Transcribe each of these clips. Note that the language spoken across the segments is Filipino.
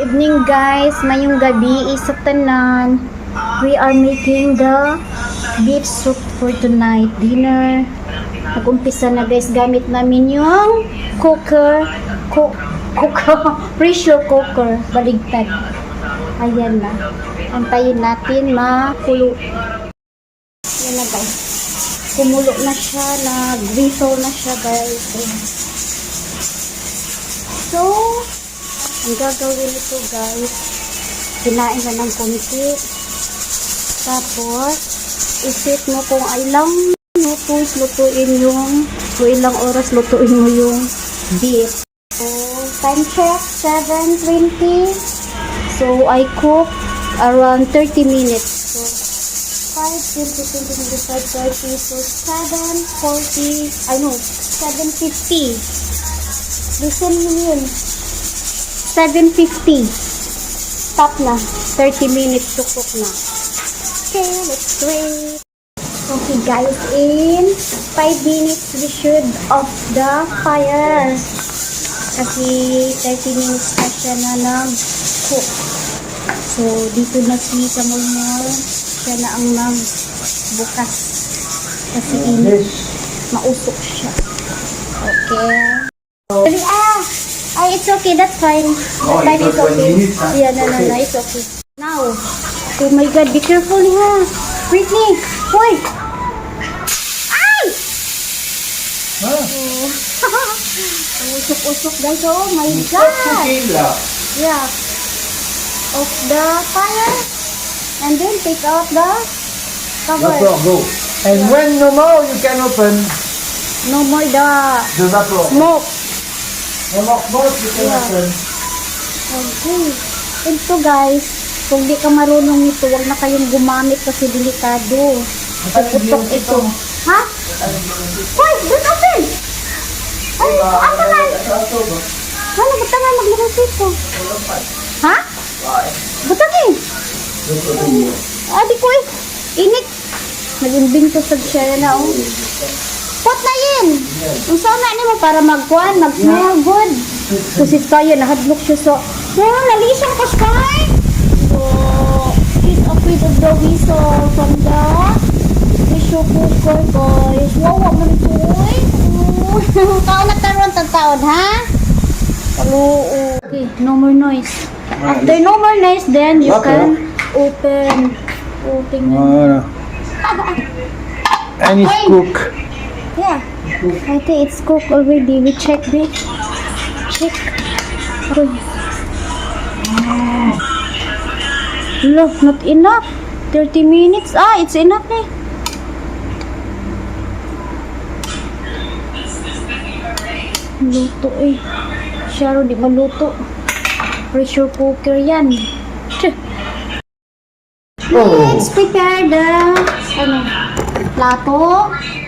evening guys, mayong gabi isa tanan. We are making the beef soup for tonight dinner. Nag-umpisa na guys, gamit namin yung cooker, co cooker, pressure cooker, baligtad. Ayan na. Antayin natin makulo. Yan na guys. Kumulo na siya, nag-whistle na siya guys. So, ang gagawin ito guys, kinain ka ng konti. Tapos, isip mo kung ilang minutos lutuin yung, o ilang oras lutuin mo yung beef. So, time check, 7.20. So, I cook around 30 minutes. So, 5, 20, 20, 25, 30. So, 7.40, I know, 7.50. Listen mo yun. 7.50. Stop na. 30 minutes to cook na. Okay, let's wait. Okay guys, in 5 minutes we should off the fire. Kasi 30 minutes na siya na nag-cook. So, dito na si Kamulmol. Siya na ang nag-bukas. Kasi init. Mausok siya. Okay. Sorry, ah! It's okay. That's fine. Oh, time it's is okay. minute, huh? Yeah, no, no, no. It's okay. Now. Oh my God. Be careful ha. Britney. Hoy! Ay! Ah. Oh. Huh? Ang usok-usok guys. Oh my God. Yeah. Off the fire. And then take out the cover. Vapor, go. And when no more, you can open No more the the smoke. You can Yeah. Okay. Ito guys, kung di ka marunong nito, wag na kayong gumamit kasi delikado. Puputok ito. Ha? Hoy, don't open! Ay, apa man? Ano, ba't nga maglabas ito? Ha? Butagin! Adi ko eh. Init. Nag-imbinto sa siya na oh. Pot na yun. Kung saan na mo para magkuhan, mag-smell good. Kasi tayo, nahadlok siya sa, well, nalisang ko sky. So, he's afraid of the whistle from the pressure cooker, guys. Wow, wow, man ito eh. Oh, Taon na taron, tagtaon, ha? Hello, okay, no more noise. After no more noise, then you can open. Open. And it's Hey. cook. Yeah. I think it's cooked already. We check it. Check. Okay. Look, not enough. 30 minutes. Ah, it's enough eh. Luto eh. Siya rin di maluto. Pressure cooker yan. Tch. Oh. Let's prepare the ano, plato.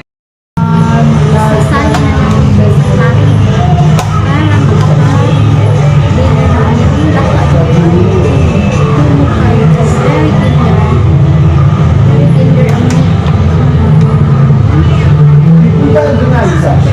Isa.